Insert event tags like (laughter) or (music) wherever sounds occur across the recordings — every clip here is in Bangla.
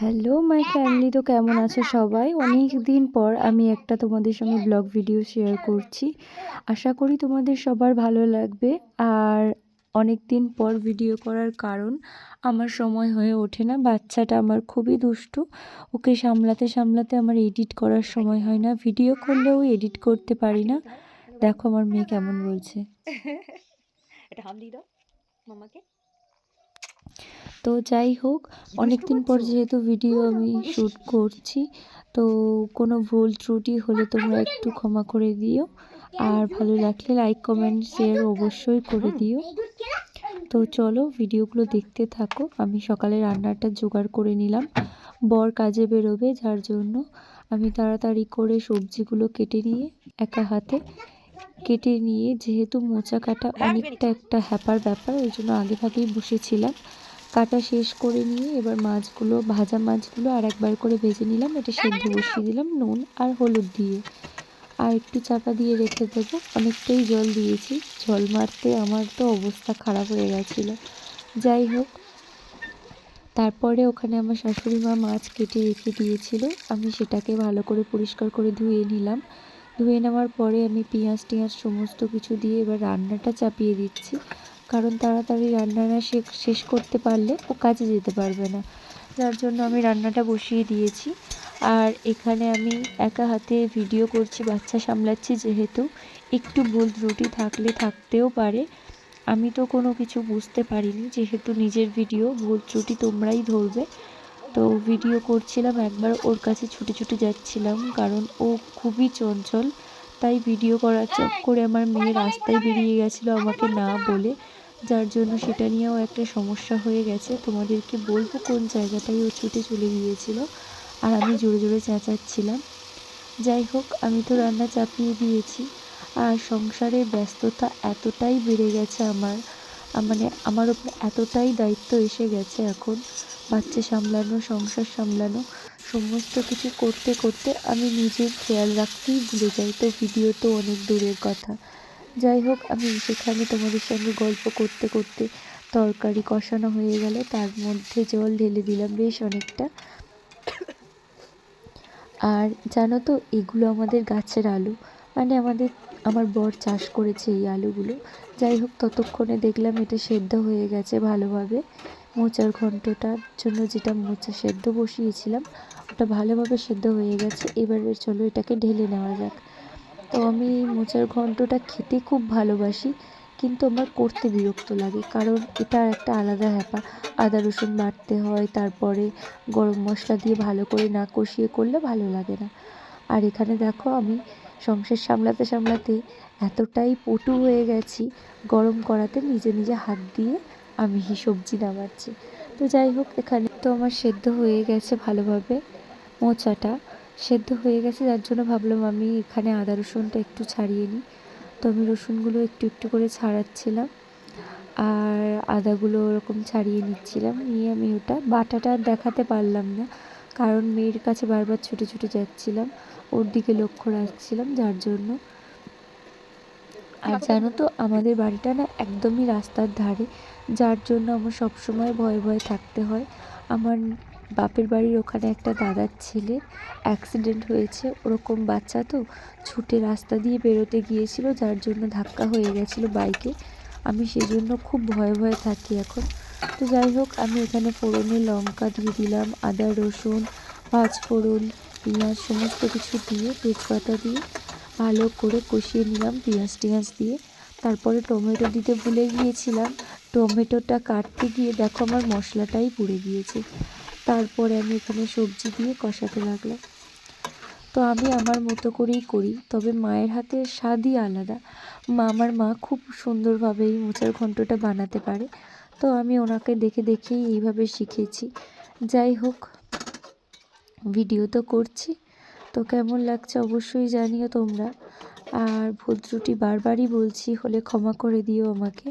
হ্যালো মাই ফ্যামিলি তো কেমন আছো সবাই? অনেক দিন পর আমি একটা তোমাদের সঙ্গে ব্লগ ভিডিও শেয়ার করছি। আশা করি তোমাদের সবার ভালো লাগবে। আর অনেক দিন পর ভিডিও করার কারণ আমার সময় হয়ে ওঠে না। বাচ্চাটা আমার খুবই দুষ্টু। ওকে সামলাতে সামলাতে আমার এডিট করার সময় হয় না। ভিডিও করলেও এডিট করতে পারি না। দেখো আমার মেয়ে কেমন বলছে। (laughs) এটা হাম দিয়ে দাও মামাকে। তো যাই হোক অনেক দিন পর যেহেতু ভিডিও আমি শ্যুট করছি তো কোনো ভুল ত্রুটি হলে তোমরা একটু ক্ষমা করে দিও। আর ভালো লাগলে লাইক কমেন্ট শেয়ার অবশ্যই করে দিও। তো চলো ভিডিওগুলো দেখতে থাকো। আমি সকালে রান্নাটা জোগাড় করে নিলাম। বর কাজে বেরোবে যার জন্য আমি তাড়াতাড়ি করে সবজিগুলো কেটে নিয়ে একা হাতে কেটে নিয়ে যেহেতু মোচা কাটা অনেকটা একটা হ্যাপার ব্যাপার ওই জন্য আগে ভাগেই বসেছিলাম। কাটা শেষ করে নিয়ে এবার মাছগুলো, ভাজা মাছগুলো আর একবার করে ভেজে নিলাম। এটা সেদ্ধ বসিয়ে দিলাম নুন আর হলুদ দিয়ে। আর একটু চাপা দিয়ে রেখে দেবো। অনেকটাই জল দিয়েছি। জল মারতে আমার তো অবস্থা খারাপ হয়ে গেছিল। যাই হোক, তারপরে ওখানে আমার শাশুড়ি মা মাছ কেটে রেখে দিয়েছিল। আমি সেটাকে ভালো করে পরিষ্কার করে ধুয়ে নিলাম। ধুয়ে নেওয়ার পরে আমি পেঁয়াজ টিয়াজ সমস্ত কিছু দিয়ে এবার রান্নাটা চাপিয়ে দিচ্ছি। কারণ তাড়াতাড়ি রান্নাটা শেষ করতে পারলে ও কাজে যেতে পারবে না। যার জন্য আমি রান্নাটা বসিয়ে দিয়েছি। আর এখানে আমি একা হাতে ভিডিও করছি, বাচ্চা সামলাচ্ছি যেহেতু। একটু ভুল ত্রুটি থাকলে থাকতেও পারে। আমি তো কোনো কিছু বুঝতে পারিনি, যেহেতু নিজের ভিডিও, ভুল ত্রুটি তোমরাই ধরবে। তো ভিডিও করছিলাম, একবার ওর কাছে ছুটে ছুটে যাচ্ছিলাম, কারণ ও খুবই চঞ্চল। তাই ভিডিও করার করে আমার মেয়ে রাস্তায় বেরিয়ে গেছিল আমাকে না বলে। যার জন্য সেটা নিয়েও একটা সমস্যা হয়ে গেছে। তোমাদেরকে বলব কোন জায়গাটায় ও ছুটে চলে গিয়েছিল, আর আমি জোরে জোরে চেঁচাচ্ছিলাম। যাই হোক, আমি তো রান্না চাপিয়ে দিয়েছি, আর সংসারের ব্যস্ততা এতটাই বেড়ে গেছে আমার মানে আমার ওপর এতটাই দায়িত্ব এসে গেছে এখন। বাচ্চা সামলানো, সংসার সামলানো, সমস্ত কিছু করতে করতে আমি নিজের খেয়াল রাখতেই ভুলে যাই। তো ভিডিও তো অনেক দূরের কথা। যাই হোক, আমি সেখানে তোমাদের সঙ্গে গল্প করতে করতে তরকারি কষানো হয়ে গেল। তার মধ্যে জল ঢেলে দিলাম বেশ অনেকটা। আর জানো তো, এগুলো আমাদের গাছের আলু। মানে আমাদের, আমার বর চাষ করেছে এই আলুগুলো। যাই হোক, ততক্ষণে দেখলাম এটা সেদ্ধ হয়ে গেছে ভালোভাবে। মোচার ঘন্টটার জন্য যেটা মোচা সেদ্ধ বসিয়েছিলাম, ওটা ভালোভাবে সেদ্ধ হয়ে গেছে। এবারে চলো এটাকে ঢেলে নেওয়া যাক। তো আমি মোচার ঘন্টটা খেতে খুব ভালোবাসি, কিন্তু আমার করতে বিরক্ত লাগে, কারণ এটা একটা আলাদা হ্যাপা। আদা রসুন বাটতে হয়, তারপরে গরম মশলা দিয়ে ভালো করে না কষিয়ে করলে ভালো লাগে না। আর এখানে দেখো আমি সংসার সামলাতে সামলাতে এতটাই পটু হয়ে গেছি, গরম করাতে নিজে নিজে হাত দিয়ে আমি সবজি নামাচ্ছি। তো যাই হোক, এখানে তো আমার সেদ্ধ হয়ে গেছে ভালোভাবে মোচাটা। সেদ্ধ হয়ে গেছে, যার জন্য ভাবলাম আমি এখানে আদা রসুনটা একটু ছাড়িয়ে নিই। তো আমি রসুনগুলো একটু একটু করে ছাড়াচ্ছিলাম আর আদাগুলো ওরকম ছাড়িয়ে নিচ্ছিলাম। নিয়ে আমি ওটা, বাটাটা দেখাতে পারলাম না, কারণ মেয়ের কাছে বারবার ছুটে ছুটে যাচ্ছিলাম, ওর দিকে লক্ষ্য রাখছিলাম, যার জন্য। আর জানো তো, আমাদের বাড়িটা না একদমই রাস্তার ধারে, যার জন্য আমার সবসময় ভয়ে ভয়ে থাকতে হয়। আমার বাপের বাড়ির ওখানে একটা দাদার ছেলে অ্যাক্সিডেন্ট হয়েছে, ওরকম বাচ্চা তো ছুটে রাস্তা দিয়ে বেরোতে গিয়েছিল, যার জন্য ধাক্কা হয়ে গেছিল বাইকে আমি সেই জন্য খুব ভয়ে ভয়ে থাকি এখন। তো যাই হোক, আমি এখানে ফোড়নে লঙ্কা দিয়ে দিলাম, আদা, রসুন, পাঁচ ফোড়ন, পেঁয়াজ সমস্ত কিছু দিয়ে, তেজপাতা দিয়ে ভালো করে কষিয়ে নিলাম পেঁয়াজ টিয়াজ দিয়ে। তারপরে টমেটো দিতে ভুলে গিয়েছিলাম। টমেটোটা কাটতে গিয়ে দেখো আমার মশলাটাই পুড়ে গিয়েছে। তারপরে আমি এখানে সবজি দিয়ে কষাতে লাগলাম। তো আমি আমার মতো করেই করি, তবে মায়ের হাতের স্বাদই আলাদা। মা আমার মা খুব সুন্দরভাবে এই মোচার ঘন্টটা বানাতে পারে। তো আমি ওনাকে দেখে দেখেই এইভাবে শিখেছি। যাই হোক, ভিডিও তো করছি। তো কেমন লাগছে অবশ্যই জানিও তোমরা। আর ভুল ত্রুটি বারবারই বলছি, হলে ক্ষমা করে দিও আমাকে।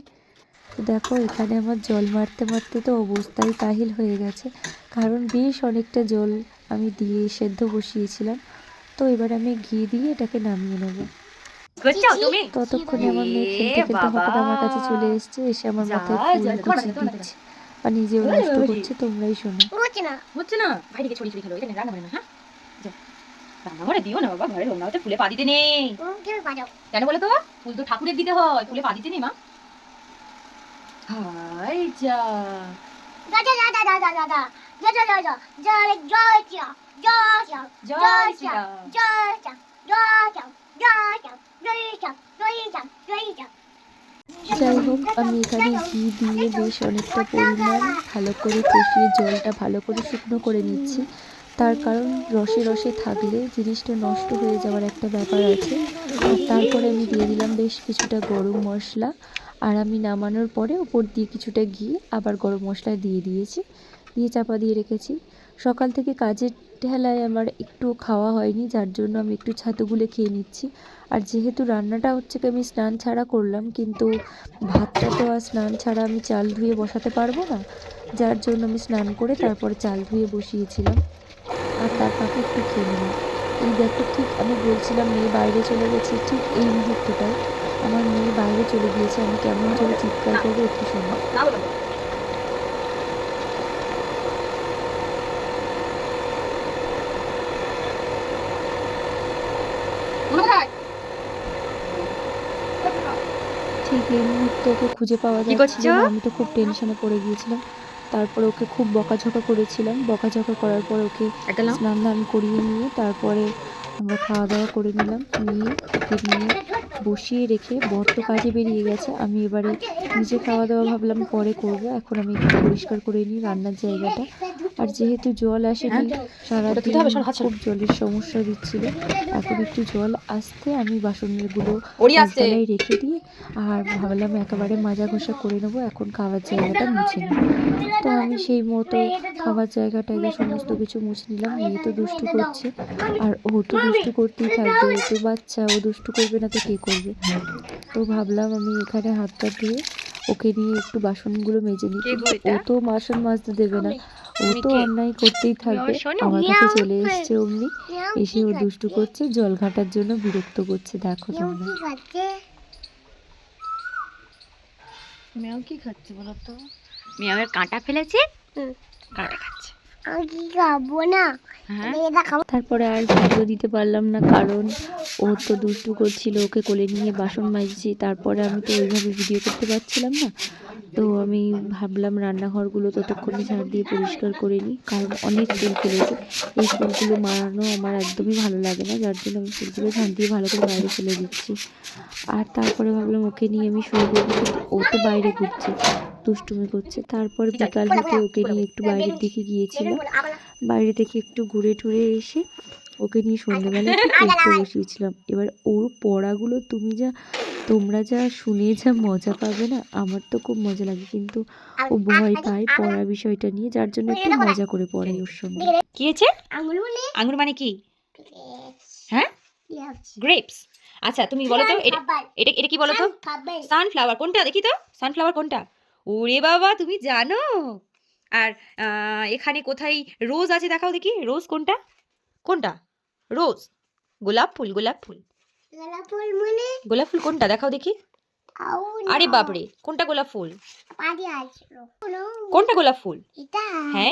তো দেখো এখানে আমার জল মারতে মারতে তো অবস্থাই কাহিল হয়ে গেছে। কারণ বেশ অনেকটা জল আমি দিয়ে সেদ্ধ বসিয়েছিলাম। তো এবার আমি ঘি দিয়ে এটাকে নামিয়ে নেব। ততক্ষণে আমার মেয়ে খেলতে খেলতে হঠাৎ আমার কাছে চলে এসছে এসে আমার মাথায় ফুল কুচি দিচ্ছে। আর নিজেও নষ্ট করছে তোমরাই শোনো। হচ্ছে না। হচ্ছে না? গিয়ে ছড়িয়ে ছড়িয়ে খেলো এটা রান্না করে না হ্যাঁ। দিও না বাবা ঘরে রান্না ফুলে পা দিতে নেই। কেন বলে তো? ফুল তো ঠাকুরের দিতে হয় ফুলে পা দিতে নেই মা। হাই যা যা যা যা যা যা যা যা যা যা যা যা যা যা যাই হোক আমি এখানে ঘি দিয়ে বেশ অনেকটা পরিমাণ ভালো করে কষিয়ে জলটা ভালো করে শুকনো করে নিচ্ছি। তার কারণ রসে রসে থাকলে জিনিসটা নষ্ট হয়ে যাওয়ার একটা ব্যাপার আছে। আর তারপরে আমি দিয়ে দিলাম বেশ কিছুটা গরম মশলা। আর আমি নামানোর পরে ওপর দিয়ে কিছুটা ঘি, আবার গরম মশলা দিয়ে দিয়েছি, দিয়ে চাপা দিয়ে রেখেছি। সকাল থেকে কাজের ঠেলায় আমার একটু খাওয়া হয়নি, যার জন্য আমি একটু ছাতুগুলো খেয়ে নিচ্ছি। আর যেহেতু রান্নাটা হচ্ছে আমি স্নান ছাড়া করলাম, কিন্তু ভাতটা তো আর স্নান ছাড়া আমি চাল ধুয়ে বসাতে পারব না, যার জন্য আমি স্নান করে তারপরে চাল ধুয়ে বসিয়েছিলাম। আর তার পাকে একটু খেয়ে নিলাম। এই দেখো, ঠিক আমি বলছিলাম মেয়ে বাইরে চলে গেছে, ঠিক এই মুহূর্তটায়। আমার মেয়ে বাইরে চলে গিয়েছে আমি কেমন করে চিৎকার করব একটু শোনো। ঠিক এই মুহূর্তে ওকে খুঁজে পাওয়া কি যাচ্ছিল আমি তো খুব টেনশনে পড়ে গিয়েছিলাম। তারপরে ওকে খুব বকাঝকা করেছিলাম। বকাঝকা করার পর ওকে স্নান দান করিয়ে নিয়ে তারপরে আমরা খাওয়া দাওয়া করে নিলাম। নিয়ে, ওকে নিয়ে বসিয়ে রেখে বর তো কাজে বেরিয়ে গেছে। আমি এবারে নিজে খাওয়া দাওয়া ভাবলাম, পরে করব। এখন আমি একটু পরিষ্কার করে নিই রান্নার জায়গাটা। আর যেহেতু জল আসেনি সারাদিন দিতে হবে, সর, হাত সর। খুব জলের সমস্যা দিচ্ছিল। এখন একটু জল আসতে আমি বাসনগুলো ওরি রেখে দিয়ে আর ভাবলাম একেবারে মাজা ঘষা করে নেব এখন খাওয়ার জায়গাটা মুছে নেব। তো আমি সেই মতো খাবার জায়গাটা আগে সমস্ত কিছু মুছে নিলাম মেয়ে তো দুষ্টু করছে। আর ও তো দুষ্টু করতেই থাকবে ও তো বাচ্চা ও দুষ্টু করবে না তো কে করবে? তো ভাবলাম আমি এখানে হাতটা ধুয়ে ওকে নিয়ে একটু বাসনগুলো মেজে নিই। ও তো বাসন মাজতে দেবে না। ও তো অন্যায় করতেই থাকবে। আমার কাছে চলে এসছে অমনি। এসে ও দুষ্টু করছে জল ঘাটার জন্য বিরক্ত করছে। দেখো তোমরা। কি মেয়াও কি খাচ্ছে বলো তো? মেয়াওয়ের কাঁটা ফেলেছে? কাঁটা খাচ্ছে। খাব না? হ্যাঁ। এটা খাব। তারপরে আর ভিডিও দিতে পারলাম না কারণ ও তো দুষ্টু করছিল ওকে কোলে নিয়ে বাসন মাজছি। তারপরে আমি তো ওইভাবে ভিডিও করতে পারছিলাম না। তো আমি ভাবলাম রান্নাঘরগুলো ততক্ষণে ঝাড় দিয়ে পরিষ্কার করে নিই, কারণ অনেক ফুল ফেলেছে। এই ফুলগুলো মারানো আমার একদমই ভালো লাগে না, যার জন্য আমি ফুলগুলো ঝাড় দিয়ে ভালো করে বাইরে ফেলে দিচ্ছি। আর তারপরে ভাবলাম ওকে নিয়ে আমি পড়ব। কিন্তু ও তো বাইরে ঘুরছে, দুষ্টুমি করছে। তারপর বিকাল হতে ওকে নিয়ে একটু বাইরের দিকে গিয়েছিলাম। বাইরে থেকে একটু ঘুরে টুরে এসে ওকে নিয়ে সন্ধ্যেবেলা একটু (laughs) পড়তে বসিয়েছিলাম। এবার ওর পড়াগুলো তুমি যা তোমরা যা শুনে যা মজা পাবে না আমার তো খুব মজা লাগে। কিন্তু ও ভয় পায় পড়া বিষয়টা নিয়ে যার জন্য একটু মজা করে পড়ে ওর সঙ্গে। কি হয়েছে? আঙুল মানে? মানে কি? হ্যাঁ? গ্রেপস আচ্ছা তুমি বলো তো এটা এটা এটা কি বলো তো? সানফ্লাওয়ার কোনটা? দেখি তো। সানফ্লাওয়ার কোনটা? ওরে বাবা তুমি জানো? আর আহ, এখানে কোথায় রোজ আছে দেখাও দেখি। রোজ কোনটা? কোনটা? রোজ। গোলাপ ফুল গোলাপ ফুল। ফুল মানে? গোলাপ ফুল কোনটা? দেখাও দেখি। আরে বাপরে কোনটা গোলাপ ফুল? কোনটা গোলাপ ফুল? হ্যাঁ।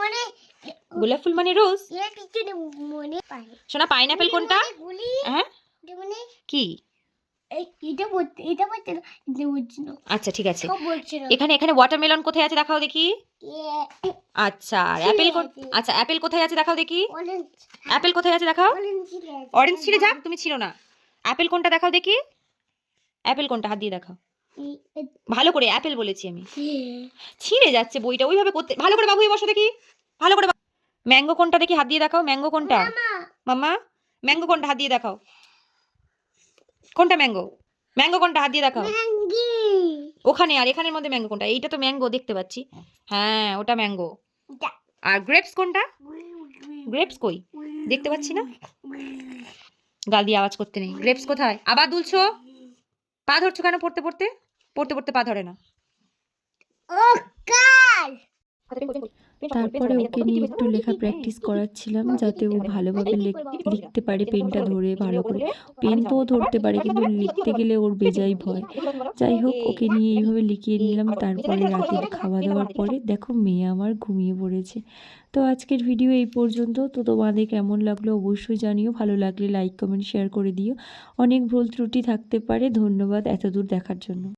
মানে? গোলাপ ফুল মানে রোজ। মনে পাই শোনা পাইনাপেল কোনটা? হ্যাঁ? মানে কি? এটা বলতে এটা বলতে এটা বলছি আচ্ছা ঠিক আছে। এখানে এখানে ওয়াটারমেলন কোথায় আছে দেখাও দেখি। আচ্ছা আর অ্যাপেল আচ্ছা অ্যাপেল কোথায় আছে দেখাও দেখি। অ্যাপেল কোথায় আছে দেখাও। অরেঞ্জ অরেঞ্জ ছিঁড়ে যাক তুমি ছিল না। অ্যাপেল কোনটা দেখাও দেখি। অ্যাপেল কোনটা হাত দিয়ে দেখাও। ভালো করে অ্যাপেল বলেছি আমি। ছিঁড়ে যাচ্ছে বইটা ওইভাবে করতে ভালো করে বাবু বসো দেখি। ভালো করে ম্যাঙ্গো কোনটা দেখি হাত দিয়ে দেখাও। ম্যাঙ্গো কোনটা? মামা। ম্যাঙ্গো কোনটা হাত দিয়ে দেখাও। কোনটা ম্যাঙ্গো ম্যাঙ্গো কোনটা? হাত দিয়ে দেখাও। ওখানে আর এখানের মধ্যে ম্যাঙ্গো কোনটা? এইটা তো ম্যাঙ্গো দেখতে পাচ্ছি। হ্যাঁ ওটা ম্যাঙ্গো আর গ্রেপস কোনটা? গ্রেপস কই? দেখতে পাচ্ছি না। গাল দিয়ে আওয়াজ করতে নেই। গ্রেপস কোথায়? আবার দুলছো? পা ধরছো কেন পড়তে পড়তে? পড়তে পড়তে পা ধরে না। ও কাল। তারপরে ওকে নিয়ে একটু লেখা প্র্যাকটিস করাচ্ছিলাম যাতে ও ভালোভাবে লেখ- লিখতে পারে পেনটা ধরে ভালো করে পেন তো ধরতে পারে কিন্তু লিখতে গেলে ওর বেজাই ভয়। যাই হোক ওকে নিয়ে এইভাবে লিখিয়ে নিলাম তারপরে রাতের খাওয়া দাওয়ার পরে দেখো মেয়ে আমার ঘুমিয়ে পড়েছে। তো আজকের ভিডিও এই পর্যন্ত। তো তোমাদের কেমন লাগল অবশ্যই জানিও। ভালো লাগলে লাইক কমেন্ট শেয়ার করে দিও। অনেক ভুল ত্রুটি থাকতে পারে। ধন্যবাদ এতদূর দেখার জন্য।